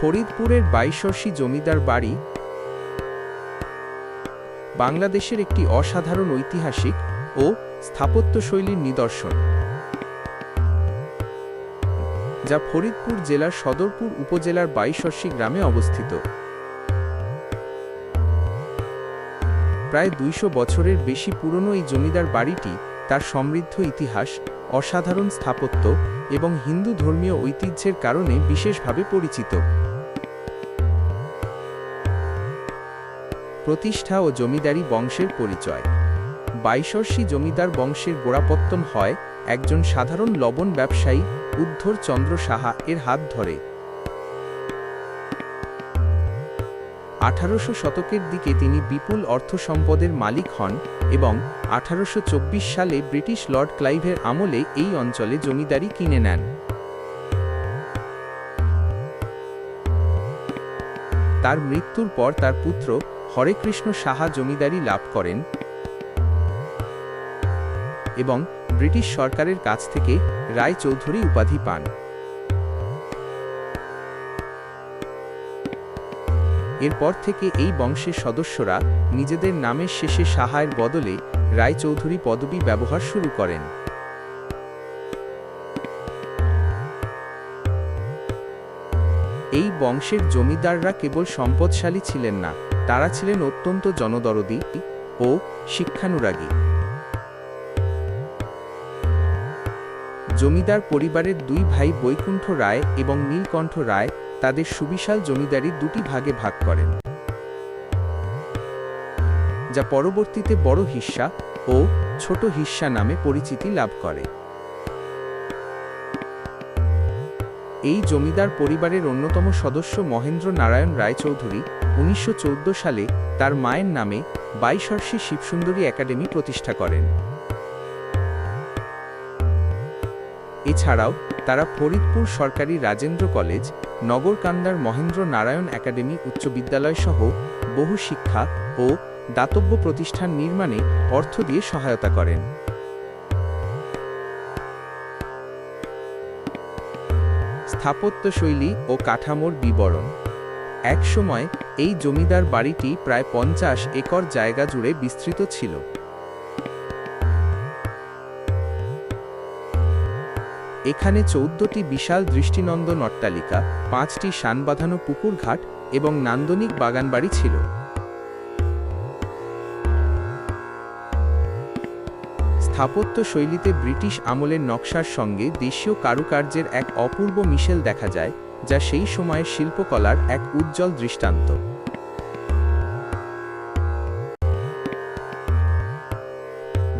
ফরিদপুরের বাইশর্ষী জমিদার বাড়ি বাংলাদেশের একটি অসাধারণ ঐতিহাসিক ও স্থাপত্যশৈলীর নিদর্শন, যা ফরিদপুর জেলার সদরপুর উপজেলার বাইশর্ষী গ্রামে অবস্থিত। প্রায় দুইশো বছরের বেশি পুরনো এই জমিদার বাড়িটি তার সমৃদ্ধ ইতিহাস অসাধারণ স্থাপত্য এবং হিন্দু ধর্মীয় ঐতিহ্যের কারণে বিশেষভাবে পরিচিত। প্রতিষ্ঠা ও জমিদারি বংশের পরিচয়। বাইশর্ষি জমিদার বংশের গোড়াপত্তন হয় একজন সাধারণ লবণ ব্যবসায়ী উদ্ধর চন্দ্র সাহা এর হাত ধরে। আঠারোশো শতকের দিকে তিনি বিপুল অর্থ সম্পদের মালিক হন এবং আঠারোশো চব্বিশ সালে ব্রিটিশ লর্ড ক্লাইভের আমলে এই অঞ্চলে জমিদারি কিনে নেন। তার মৃত্যুর পর তার পুত্র হরেকৃষ্ণ সাহা জমিদারি লাভ করেন এবং ব্রিটিশ সরকারের কাছ থেকে রায় চৌধুরী উপাধি পান। এরপর থেকে এই বংশের সদস্যরা নিজেদের নামের শেষে সাহায়ের বদলে রায়চৌধুরী পদবি ব্যবহার শুরু করেন। এই বংশের জমিদাররা কেবল সম্পদশালী ছিলেন না, তারা ছিলেন অত্যন্ত জনদরদী ও শিক্ষানুরাগী। জমিদার পরিবারের দুই ভাই বৈকুণ্ঠ রায় এবং নীলকণ্ঠ রায় তাদের সুবিশাল জমিদারি দুটি ভাগে ভাগ করেন। যা পরবর্তীতে বড় হিস্সা ও ছোট হিস্সা নামে পরিচিতি লাভ করে। এই জমিদার পরিবারের অন্যতম সদস্য মহেন্দ্র নারায়ণ রায়চৌধুরী উনিশশো চৌদ্দ সালে তার মায়ের নামে বাইশর্ষী শিবসুন্দরী একাডেমি প্রতিষ্ঠা করেন। এছাড়াও তারা ফরিদপুর সরকারি রাজেন্দ্র কলেজ নগরকান্দার মহেন্দ্র নারায়ণ একাডেমি উচ্চ বিদ্যালয় সহ বহু শিক্ষা ও দাতব্য প্রতিষ্ঠান নির্মাণে অর্থ দিয়ে সহায়তা করেন। স্থাপত্যশৈলী ও কাঠামোর বিবরণ। একসময় এই জমিদার বাড়িটি প্রায় পঞ্চাশ একর জায়গা জুড়ে বিস্তৃত ছিল। এখানে চৌদ্দটি বিশাল দৃষ্টিনন্দন অট্টালিকা পাঁচটি শান বাঁধানো পুকুর ঘাট এবং নান্দনিক বাগানবাড়ি ছিল। স্থাপত্য শৈলীতে ব্রিটিশ আমলের নকশার সঙ্গে দেশীয় কারুকার্যের এক অপূর্ব মিশেল দেখা যায়, যা সেই সময়ের শিল্পকলার এক উজ্জ্বল দৃষ্টান্ত।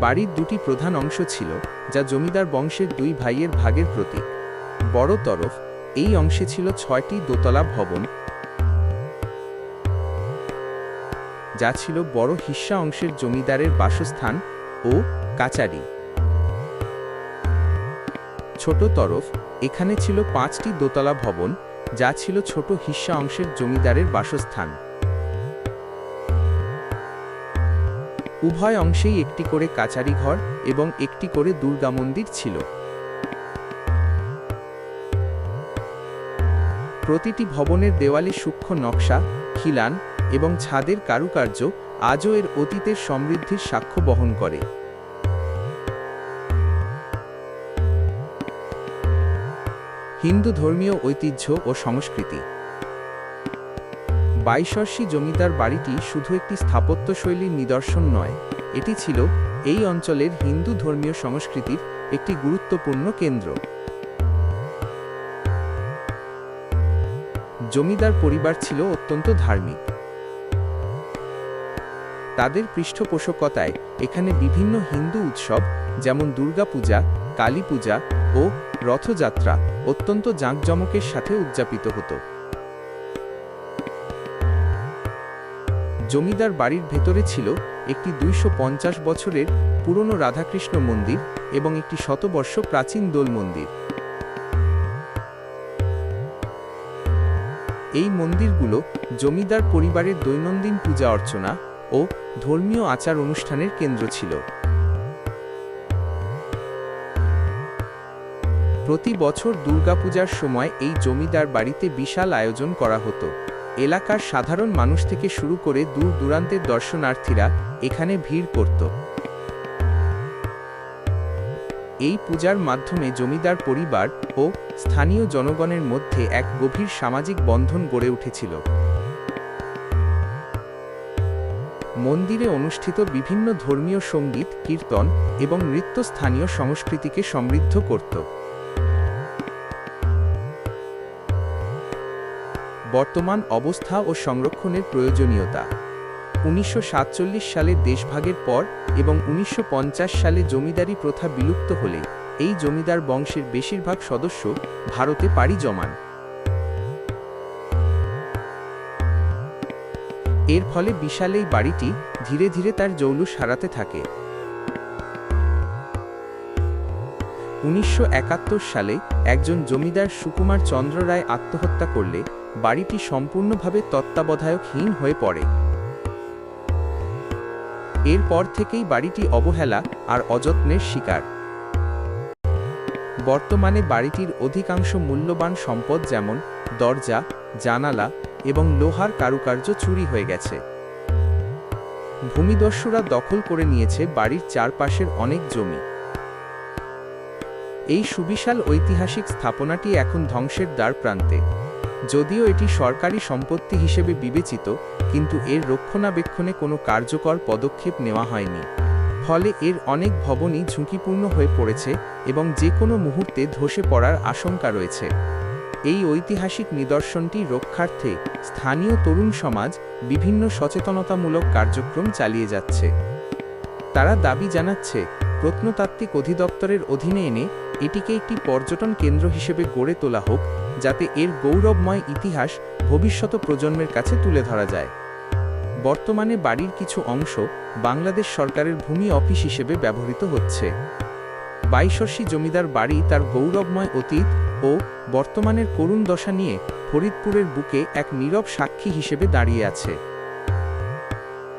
বাড়ির দুটি প্রধান অংশ ছিল, যা জমিদার বংশের দুই ভাইয়ের ভাগের প্রতীক। বড় তরফ, এই অংশে ছিল ছয়টি দোতলা ভবন, যা ছিল বড় হিস্সা অংশের জমিদারের বাসস্থান ও কাচারি। ছোট তরফ, এখানে ছিল পাঁচটি দোতলা ভবন, যা ছিল ছোট হিস্সা অংশের জমিদারের বাসস্থান। উভয় অংশেই একটি করে কাচারি ঘর এবং একটি করে দুর্গা মন্দির ছিল। প্রতিটি ভবনের দেওয়ালে সূক্ষ্ম নকশা, খিলান এবং ছাদের কারুকার্য আজও এর অতীতের সমৃদ্ধির সাক্ষ্য বহন করে। হিন্দু ধর্মীয় ঐতিহ্য ও সংস্কৃতি বাইশর্ষী জমিদার বাড়িটি শুধু একটি স্থাপত্যশৈলীর নিদর্শন নয়, এটি ছিল এই অঞ্চলের হিন্দু ধর্মীয় সংস্কৃতির একটি গুরুত্বপূর্ণ কেন্দ্র। জমিদার পরিবার ছিল অত্যন্ত ধার্মিক। তাদের পৃষ্ঠপোষকতায় এখানে বিভিন্ন হিন্দু উৎসব, যেমন দুর্গাপূজা কালী পূজা ও রথযাত্রা অত্যন্ত জাঁকজমকের সাথে উদযাপিত হতো। জমিদার বাড়ির ভেতরে ছিল একটি দুইশো পঞ্চাশ বছরের পুরনো রাধাকৃষ্ণ মন্দির এবং একটি শতবর্ষ প্রাচীন দোল মন্দির। এই মন্দিরগুলো জমিদার পরিবারের দৈনন্দিন পূজা অর্চনা ও ধর্মীয় আচার অনুষ্ঠানের কেন্দ্র ছিল। প্রতি বছর দুর্গাপূজার সময় এই জমিদার বাড়িতে বিশাল আয়োজন করা হতো। এলাকার সাধারণ মানুষ থেকে শুরু করে দূর দূরান্তের দর্শনার্থীরা এখানে ভিড় করত। এই পূজার মাধ্যমে জমিদার পরিবার ও স্থানীয় জনগণের মধ্যে এক গভীর সামাজিক বন্ধন গড়ে উঠেছিল। মন্দিরে অনুষ্ঠিত বিভিন্ন ধর্মীয় সংগীত, কীর্তন এবং নৃত্য স্থানীয় সংস্কৃতিকে সমৃদ্ধ করত। বর্তমান অবস্থা ও সংরক্ষণের প্রয়োজনীয়তা। উনিশশো সালের দেশভাগের পর এবং উনিশশো পঞ্চাশ সালে জমিদারি প্রথা বিলুপ্ত হলে এই জমিদার বংশের বেশিরভাগ সদস্য ভারতে পাড়ি জমান। এর ফলে বিশাল এই বাড়িটি ধীরে ধীরে তার জৌলুস হারাতে থাকে। উনিশশো একাত্তর সালে একজন জমিদার সুকুমার চন্দ্র রায় আত্মহত্যা করলে বাড়িটি সম্পূর্ণভাবে তত্ত্বাবধায়কহীন হয়ে পড়ে। এরপর থেকেই বাড়িটি অবহেলা আর অযত্নের শিকার। বর্তমানে বাড়িটির অধিকাংশ মূল্যবান সম্পদ যেমন দরজা, জানালা এবং লোহার কারুকার্য চুরি হয়ে গেছে। ভূমিদস্যুরা দখল করে নিয়েছে বাড়ির চারপাশের অনেক জমি। এই সুবিশাল ঐতিহাসিক স্থাপনাটি এখন ধ্বংসের দ্বার প্রান্তে। যদিও এটি সরকারি সম্পত্তি হিসেবে বিবেচিত, কিন্তু এর রক্ষণাবেক্ষণে কোনো কার্যকর পদক্ষেপ নেওয়া হয়নি। ফলে এর অনেক ভবনই ঝুঁকিপূর্ণ হয়ে পড়েছে এবং যে কোনো মুহূর্তে ধসে পড়ার আশঙ্কা রয়েছে। এই ঐতিহাসিক নিদর্শনটি রক্ষার্থে স্থানীয় তরুণ সমাজ বিভিন্ন সচেতনতামূলক কার্যক্রম চালিয়ে যাচ্ছে। তারা দাবি জানাচ্ছে, প্রত্নতাত্ত্বিক অধিদপ্তরের অধীনে এনে এটিকে একটি পর্যটন কেন্দ্র হিসেবে গড়ে তোলা হোক যাতে এর গৌরবময় ইতিহাস ভবিষ্যত প্রজন্মের কাছে তুলে ধরা যায়। বর্তমানে বাড়ির কিছু অংশ বাংলাদেশ সরকারের ভূমি অফিস হিসেবে ব্যবহৃত হচ্ছে। বাইশর্ষী জমিদার বাড়ি তার গৌরবময় অতীত ও বর্তমানের করুণ দশা নিয়ে ফরিদপুরের বুকে এক নীরব সাক্ষী হিসেবে দাঁড়িয়ে আছে।